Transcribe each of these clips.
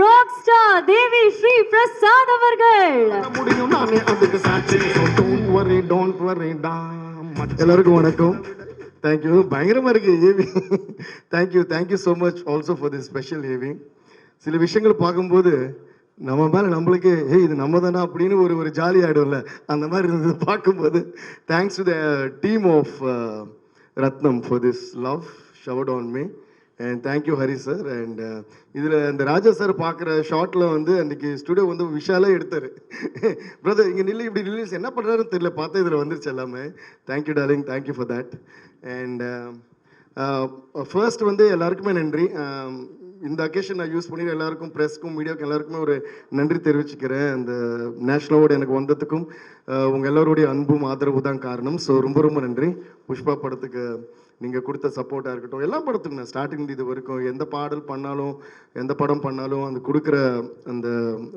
Rock star Devi Sri Prasad அவர்கள். முடியும் நானே அதுக்கு சாட்சி. டோன்ட் வரி டோன்ட் வரி எல்லாருக்கும் வணக்கம். தேங்க்யூ பயங்கரமாக இருக்கு AV. Thank you thank you so much also for the special AV. சில விஷயங்கள் பார்க்கும்போது நம்ம மேலே நம்மளுக்கு ஏய் இது நம்ம தானே அப்படின்னு ஒரு ஒரு ஜாலி ஆகிடும்ல அந்த மாதிரி இருந்தது பார்க்கும்போது thanks to the team of Rathnam for this love showered on me and thank you Hari sir and இதில் இந்த ராஜா சார் பார்க்குற ஷார்ட்டில் வந்து அன்றைக்கி ஸ்டுடியோ வந்து விஷாலே எடுத்தார். பிரதர் இங்கே நில்லு இப்படி நில்லு என்ன பண்ணுறாருன்னு தெரியல. பார்த்தா இதில் வந்துருச்சு எல்லாமே. Thank you darling thank you for that and first வந்து எல்லாருக்குமே நன்றி. Um, இந்த அக்கேஷன் நான் யூஸ் பண்ணி எல்லாருக்கும் ப்ரெஸ்க்கும் மீடியாவுக்கும் எல்லாருக்குமே ஒரு நன்றி தெரிவிச்சுக்கிறேன். அந்த நேஷனல் அவார்டு எனக்கு வந்ததுக்கும். உங்கள் எல்லோருடைய அன்பும் ஆதரவு தான் காரணம். ஸோ ரொம்ப ரொம்ப நன்றி. புஷ்பா படத்துக்கு நீங்கள் கொடுத்த சப்போர்ட்டாக இருக்கட்டும் எல்லா படத்துக்கும் நான் ஸ்டார்டிங் இது வரைக்கும் எந்த பாடல் பண்ணாலும் எந்த படம் பண்ணாலும் அந்த கொடுக்குற அந்த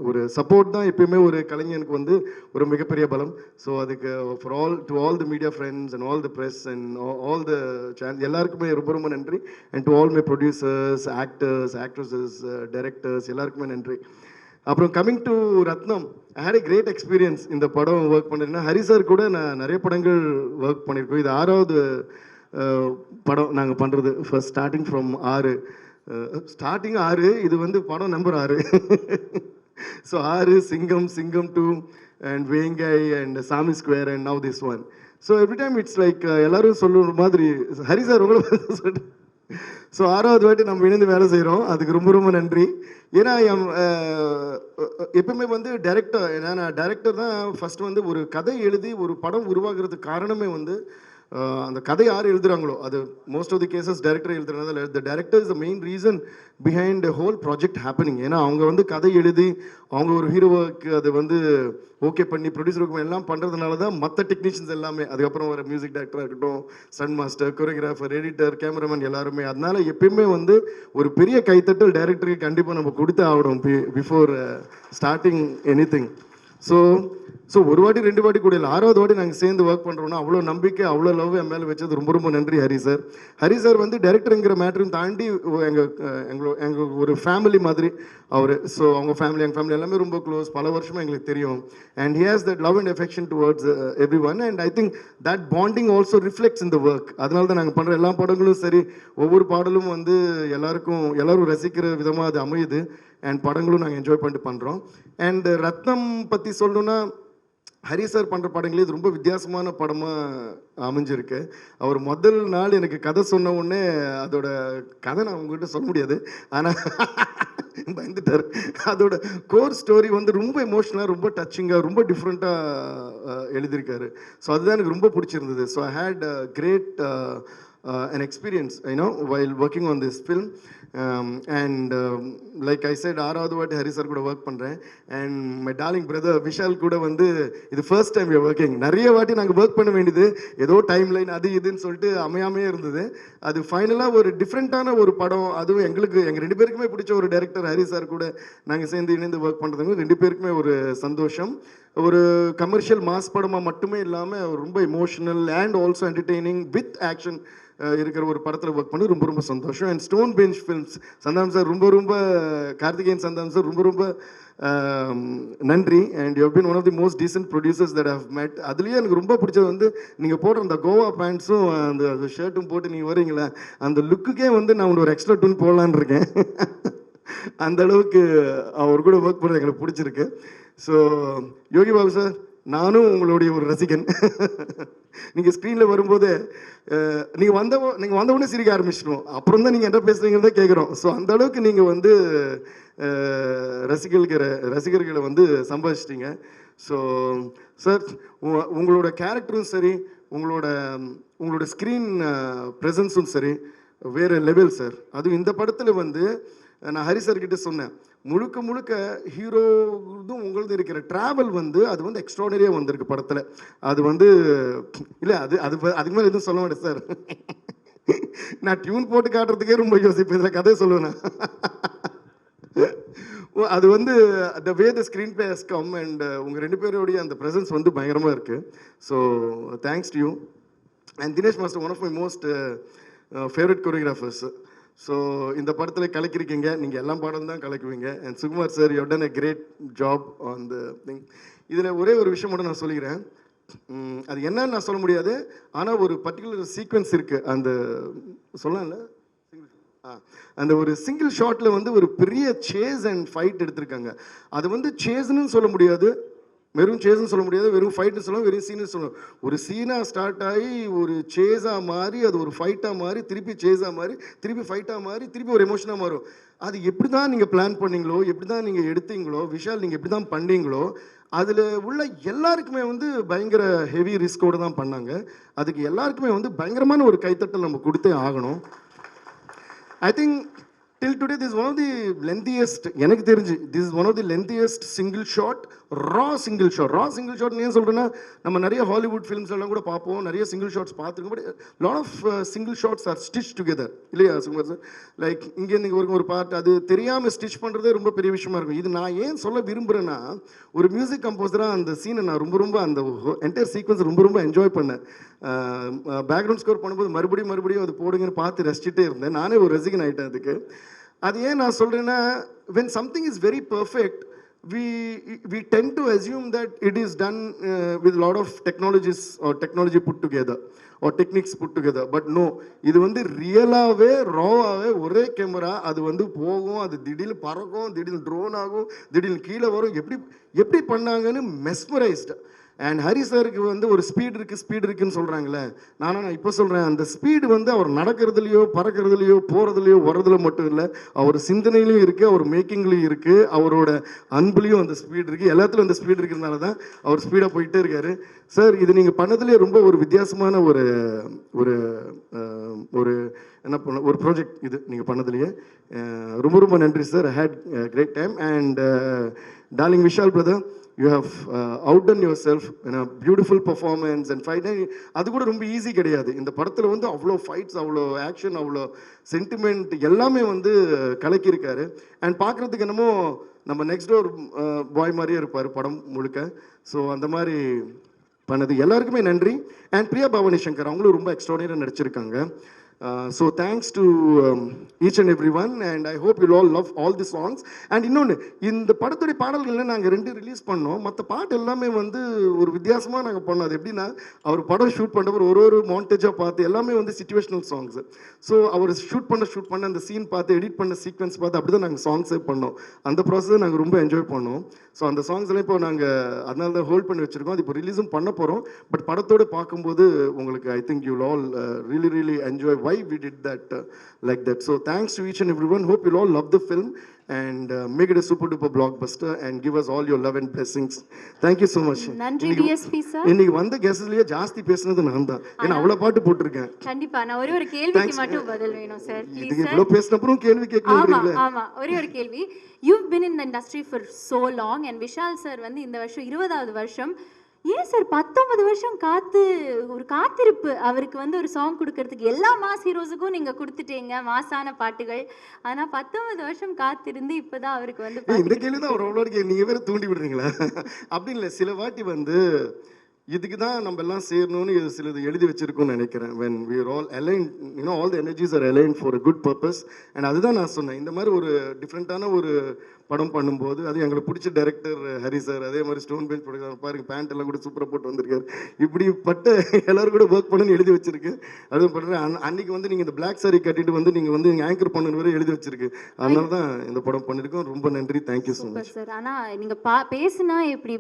ஒரு சப்போர்ட் தான் எப்பயுமே ஒரு கலைஞனுக்கு வந்து ஒரு மிகப்பெரிய பலம். ஸோ அதுக்கு for all to all the media friends and all the press and all the channel எல்லாருக்குமே ரொம்ப ரொம்ப நன்றி. And to all my producers actors actresses directors எல்லாருக்குமே நன்றி. அப்புறம் coming to Rathnam I had a great experience இந்த படம் work பண்ணிருந்தேன் ஹரி சார் கூட நான் நிறைய படங்கள் ஒர்க் பண்ணியிருக்கோம். இது ஆறாவது படம் நாங்கள் பண்ணுறது ஃபர்ஸ்ட் ஸ்டார்டிங் ஃப்ரம் ஆறு. ஸ்டார்டிங் ஆறு இது வந்து படம் நம்பர் ஆறு. ஸோ ஆறு Singam Singam two and Vengai and Saamy square and now this one so every time it's like எல்லாரும் சொல்லுற மாதிரி ஹரி சார் உங்களை சொல்லிட்டு ஸோ ஆறாவது வாட்டி நம்ம இணைந்து வேலை செய்கிறோம் அதுக்கு ரொம்ப ரொம்ப நன்றி. ஏன்னா எம், எப்பவுமே வந்து டைரக்டர் ஏன்னா நான் டைரக்டர் தான் ஃபர்ஸ்ட் வந்து ஒரு கதை எழுதி ஒரு படம் உருவாகிறதுக்கு காரணமே வந்து அந்த கதை யார் எழுதுறாங்களோ அது most of the cases director எழுதுறதுனால the director is the main reason behind whole project happening ஏன்னா அவங்க வந்து கதை எழுதி அவங்க ஒரு ஹீரோவுக்கு அது வந்து ஓகே பண்ணி ப்ரொடியூசருக்கு எல்லாம் பண்ணுறதுனால தான் மற்ற டெக்னீஷியன்ஸ் எல்லாமே அதுக்கப்புறம் வர மியூசிக் டேரக்டராக இருக்கட்டும் stunt master choreographer editor cameraman எல்லாருமே அதனால எப்பயுமே வந்து ஒரு பெரிய கைத்தட்டல் டேரக்டருக்கு கண்டிப்பாக நம்ம கொடுத்து ஆகணும் before starting anything so so ஒரு வாட்டி ரெண்டு வாட்டி கூட இல்லை. ஆறாவது வாட்டி நாங்கள் சேர்ந்து ஒர்க் பண்ணுறோம்னா அவ்வளோ நம்பிக்கை அவ்வளோ லவ் என் மேலே வச்சது ரொம்ப ரொம்ப நன்றி ஹரி சார் ஹரி சார் வந்து டேரக்டருங்கிற மேட்டரும் தாண்டி எங்கள் எங்களோ எங்கள் ஒரு ஃபேமிலி மாதிரி அவர். ஸோ அவங்க ஃபேமிலி எங்கள் ஃபேமிலி எல்லாமே ரொம்ப க்ளோஸ் பல வருஷமாக எங்களுக்கு தெரியும். And he has that love and affection towards everyone and I think that bonding also reflects இந்த ஒர்க் அதனால தான் நாங்கள் பண்ணுற எல்லா படங்களும் சரி. ஒவ்வொரு பாடலும் வந்து எல்லாருக்கும் எல்லோரும் ரசிக்கிற விதமாக அது அமையுது. அண்ட் படங்களும் நாங்கள் என்ஜாய் பண்ணிட்டு பண்ணுறோம் அண்ட் ரத்னம் பற்றி சொல்லணுன்னா ஹரி சார் பண்ணுற படங்களே இது ரொம்ப வித்தியாசமான படமாக அமைஞ்சிருக்கு. அவர் முதல் நாள் எனக்கு கதை சொன்ன உடனே அதோட கதை நான் உங்ககிட்ட சொல்ல முடியாது. ஆனால் பயந்துட்டார். அதோட கோர் ஸ்டோரி வந்து ரொம்ப எமோஷனலாக ரொம்ப டச்சிங்காக ரொம்ப டிஃப்ரெண்ட்டாக எழுதியிருக்காரு. ஸோ அதுதான் எனக்கு ரொம்ப பிடிச்சிருந்தது. So I had great Uh, an experience, you know, while working on this film. Um, and um, like I said, ஆறாவது வாட்டி ஹரி சார் கூட ஒர்க் பண்ணுறேன் and my darling brother Vishal கூட வந்து இது ஃபர்ஸ்ட் டைம் ஒர்க்கிங் நிறைய வாட்டி நாங்கள் ஒர்க் பண்ண வேண்டியது ஏதோ டைம் லைன் அது இதுன்னு சொல்லிட்டு அமையாமே இருந்தது. அது ஃபைனலாக ஒரு டிஃப்ரெண்ட்டான ஒரு படம். அதுவும் எங்களுக்கு எங்கள் ரெண்டு பேருக்குமே பிடிச்ச ஒரு டைரக்டர் ஹரி சார் கூட நாங்கள் சேர்ந்து இணைந்து ஒர்க் பண்ணுறதுங்க ரெண்டு பேருக்குமே ஒரு சந்தோஷம். ஒரு கமர்ஷியல் மாஸ் படமாக மட்டுமே இல்லாமல் ரொம்ப emotional and also entertaining with action இருக்கிற ஒரு படத்தில் ஒர்க் பண்ணி ரொம்ப ரொம்ப சந்தோஷம். And Stone Bench Films Santhanam sir ரொம்ப ரொம்ப கார்த்திகேயன் சந்தானம் சார் ரொம்ப ரொம்ப நன்றி. And you been one of the most decent producers that have met அதுலேயே எனக்கு ரொம்ப பிடிச்சது வந்து நீங்கள் போடுற அந்த கோவா பேண்ட்ஸும் அந்த ஷர்ட்டும் போட்டு நீங்கள் வரீங்களே அந்த லுக்குக்கே வந்து நான் ஒரு எக்ஸ்ட்ரா டூன் போடலான் இருக்கேன். அந்த அளவுக்கு அவர் கூட ஒர்க் பண்ணுறது எங்களுக்கு பிடிச்சிருக்கு. ஸோ யோகி பாபு சார் நானும் உங்களுடைய ஒரு ரசிகன். நீங்கள் ஸ்க்ரீனில் வரும்போது நீங்கள் வந்த நீங்கள் வந்த உடனே சிரிக்க ஆரம்பிச்சிடும் அப்புறம் தான் நீங்கள் என்ன பேசுகிறீங்கிறத கேட்குறோம் ஸோ அந்த அளவுக்கு நீங்கள் வந்து அஹ், ரசிகர்கிற ரசிகர்களை வந்து சம்பாதிச்சிட்டிங்க. ஸோ சார் உங்களோட கேரக்டரும் சரி உங்களோட உங்களோட ஸ்க்ரீன் ப்ரெசன்ஸும் சரி வேறு லெவல் சார் அதுவும் இந்த படத்தில் வந்து நான் ஹரி சார்கிட்ட சொன்னேன். முழுக்க முழுக்க ஹீரோதும் உங்களது இருக்கிற ட்ராவல் வந்து அது வந்து எக்ஸ்ட்ராடனரியாக வந்திருக்கு படத்தில். அது வந்து இல்லை அது அது அதுக்கு மேலே எதுவும் சொல்ல மாட்டேன் சார் நான் டியூன் போட்டு காட்டுறதுக்கே ரொம்ப யோசிப்பேன் இதில் கதை சொல்லுவேன் அது வந்து the way the screenplay has come and உங்கள் ரெண்டு பேருடைய அந்த ப்ரெசன்ஸ் வந்து பயங்கரமாக இருக்குது so thanks to you and Dinesh master one of my most favourite choreographers so இந்த படத்தில் கலக்கிருக்கீங்க. நீங்கள் எல்லா படம் தான் கலக்குவீங்க. And Sukumar sir you done a great job on the thing இதில் ஒரே ஒரு விஷயம் மட்டும் நான் சொல்லிக்கிறேன். அது என்னன்னு நான் சொல்ல முடியாது. ஆனால் ஒரு பர்டிகுலர் சீக்வன்ஸ் இருக்குது அந்த சொல்லலாம்ல? ஆ, அந்த ஒரு சிங்கிள் ஷாட்டில் வந்து ஒரு பெரிய சேஸ் அண்ட் ஃபைட் எடுத்திருக்காங்க. அது வந்து சேஸ்னு சொல்ல முடியாது. வெறும் சேஸ்னு சொல்ல முடியாது வெறும் ஃபைட்னு சொல்லலாம் வெறும் சீனு சொல்லலாம் ஒரு சீனாக ஸ்டார்ட் ஆகி ஒரு சேஸாக மாறி அது ஒரு ஃபைட்டாக மாறி திருப்பி சேஸாக மாறி திருப்பி ஃபைட்டாக மாறி திருப்பி ஒரு எமோஷனாக மாறும். அது எப்படி தான் நீங்கள் பிளான் பண்ணீங்களோ எப்படி தான் நீங்கள் எடுத்தீங்களோ விஷால் நீங்கள் எப்படி தான் பண்ணீங்களோ அதில் உள்ள எல்லாருக்குமே வந்து பயங்கர ஹெவி ரிஸ்கோடு தான் பண்ணாங்க. அதுக்கு எல்லாருக்குமே வந்து பயங்கரமான ஒரு கைத்தட்டல் நம்ம கொடுத்தே ஆகணும். I think till today this one of the lengthiest எனக்கு தெரிஞ்சு this is one of the lengthiest single shot raw single shot raw single shot ஏன் சொல்கிறேன்னா நம்ம நிறைய ஹாலிவுட் ஃபிலிம்ஸ் எல்லாம் கூட பார்ப்போம். நிறைய சிங்கிள் ஷாட்ஸ் பார்த்துருக்கோம். But lot of single shots are stitch together இல்லையா சுகுமார் சார் லைக் இங்கேருந்து இங்கே ஒரு பாட்டு அது தெரியாமல் ஸ்டிச் பண்ணுறதே ரொம்ப பெரிய விஷயமா இருக்கும். இது நான் ஏன் சொல்ல விரும்புகிறேன்னா ஒரு மியூசிக் கம்போசராக அந்த சீனை நான் ரொம்ப ரொம்ப அந்த என்டையர் சீக்வன்ஸ் ரொம்ப ரொம்ப என்ஜாய் பண்ணேன். பேக்ரவுண்ட் ஸ்கோர் பண்ணும்போது மறுபடியும் மறுபடியும் அது போடுங்கன்னு பார்த்து ரசிச்சுட்டே இருந்தேன். நானே ஒரு ரசிகன் ஆகிட்டேன் அதுக்கு. அது ஏன் நான் சொல்கிறேன்னா when something is very perfect we we tend to assume that it is done uh, with a lot of technologies or technology put together or techniques put together. But இது வந்து ரியலாகவே ராவாகவே ஒரே கேமரா அது வந்து போகும் அது திடீர்னு பறக்கும் திடீர்னு ட்ரோன் ஆகும் திடீர்னு கீழே வரும். எப்படி எப்படி பண்ணாங்கன்னு மெஸ்மரைஸ்டு அண்ட் ஹரி சாருக்கு வந்து ஒரு ஸ்பீடு இருக்குது ஸ்பீடு இருக்குன்னு சொல்கிறாங்களே நானும் நான் இப்போ சொல்கிறேன் அந்த ஸ்பீடு வந்து அவர் நடக்கிறதுலையோ பறக்கிறதுலையோ போகிறதுலையோ வர்றதுல மட்டும் இல்லை அவர் சிந்தனையிலையும் இருக்குது அவர் மேக்கிங்லேயும் இருக்குது அவரோட அன்புலேயும் அந்த ஸ்பீடு இருக்குது எல்லாத்துலையும் அந்த ஸ்பீடு இருக்கிறதுனால தான் அவர் ஸ்பீடாக போயிட்டே இருக்காரு. சார் இது நீங்கள் பண்ணதுலேயே ரொம்ப ஒரு வித்தியாசமான ஒரு ஒரு ஒரு என்ன பண்ண ஒரு ப்ராஜெக்ட் இது நீங்கள் பண்ணதுலையே. ரொம்ப ரொம்ப நன்றி sir had great time and darling Vishal brother you have outdone yourself beautiful performance and fight அது கூட ரொம்ப ஈஸி கிடையாது. இந்த படத்தில் வந்து அவ்வளோ ஃபைட்ஸ் அவ்வளோ ஆக்ஷன் அவ்வளோ சென்டிமெண்ட் எல்லாமே வந்து கலக்கியிருக்காரு. அண்ட் பார்க்குறதுக்கு என்னமோ நம்ம நெக்ஸ்ட் டோர் பாய் மாதிரியே இருப்பார் படம் முழுக்க. ஸோ அந்த மாதிரி பண்ணது. எல்லாருக்குமே நன்றி. அண்ட் பிரியா பவானி சங்கர் அவங்களும் ரொம்ப எக்ஸ்ட்ராடினரியாக நடிச்சிருக்காங்க. So thanks to each and every one and I hope you all love all the songs and இன்னொன்று இந்த படத்துடைய பாடல்கள்ல நாங்கள் ரெண்டு ரிலீஸ் பண்ணோம். மற்ற பாட்டு எல்லாமே வந்து ஒரு வித்தியாசமாக நாங்கள் பண்ணோம். அது எப்படின்னா அவர் படம் ஷூட் பண்ணவர் ஒரு ஒரு மாண்டேஜாக பார்த்து எல்லாமே வந்து சுச்சுவேஷனல் சாங்ஸ் ஸோ அவர் ஷூட் பண்ண ஷூட் பண்ண அந்த சீன் பார்த்து எடிட் பண்ண சீக்வன்ஸ் பார்த்து அப்படி தான் நாங்கள் சாங்ஸே பண்ணோம். அந்த ப்ராசஸை நாங்கள் ரொம்ப என்ஜாய் பண்ணோம். ஸோ அந்த சாங்ஸ்லாம் இப்போ நாங்கள் அதனால தான் ஹோல்ட் பண்ணி வச்சுருக்கோம். அது இப்போ ரிலீஸும் பண்ண போகிறோம் பட் படத்தோடு பார்க்கும்போது உங்களுக்கு I think you all really really enjoy why we did that like that so thanks to each and every one hope you all love the film and make it a super duper blockbuster and give us all your love and blessings thank you so much நன்றி DSP sir இன்னைக்கு வந்த கெஸ்ட்லயே ஜாஸ்தி பேசுனது நான் தான். ஏன்னா அவ்வளோ பாட்டு போட்டிருக்கேன். கண்டிப்பா. நான் ஒரே ஒரு கேள்விக்கு Thanks. மட்டும் பதில் வேணும் சார் இதுக்கு சார் இவ்வளோ பேசினப்புறம் கேள்வி கேட்கணுன்றீங்களே ஆமா ஒரே ஒரு கேள்வி. You been in the industry for so long and Vishal sir வந்து இந்த வருஷம் இருபதாவது வருஷம் ஏன் சார் பத்தொன்பது வருஷம் காத்து ஒரு காத்திருப்பு. அவருக்கு வந்து ஒரு சாங் கொடுக்கறதுக்கு எல்லா மாஸ் ஹீரோஸுக்கும் நீங்க கொடுத்துட்டீங்க மாசான பாட்டுகள். ஆனா பத்தொன்பது வருஷம் காத்திருந்து இப்பதான் அவருக்கு வந்து இந்த கேள்வி தான் கே நீங்கள் வேற தூண்டி விடுறீங்களா? அப்படி இல்லை சில வாட்டி வந்து இதுக்கு தான் நம்ம எல்லாம் சேரணும்னு இது சிலது எழுதி வச்சிருக்கோம்னு நினைக்கிறேன். When are all aligned you know all the energies are aligned for a good purpose. And அதுதான் நான் சொன்னேன். இந்த மாதிரி ஒரு டிஃப்ரெண்ட்டான ஒரு படம் பண்ணும்போது அது எங்களுக்கு பிடிச்ச டைரக்டர் ஹரி சார் அதே மாதிரி ஸ்டோன் பெஞ்ச் ப்ரொடக்ஷன் பாருங்க பேண்ட் எல்லாம் கூட சூப்பராக போட்டு வந்திருக்காரு. இப்படிப்பட்ட எல்லாரும் கூட ஒர்க் பண்ணணும்னு எழுதி வச்சிருக்கு. அதுவும் பண்ணுறேன் அன்னைக்கு வந்து நீங்கள் இந்த பிளாக் saree கட்டிட்டு வந்து நீங்கள் வந்து ஆங்கர் பண்ணணும் வரை எழுதி வச்சிருக்கு. அதனால தான் இந்த படம் பண்ணியிருக்கோம் ரொம்ப நன்றி. தேங்க்யூ ஸோ மச் சார் ஆனா நீங்க பா பேசுனா எப்படி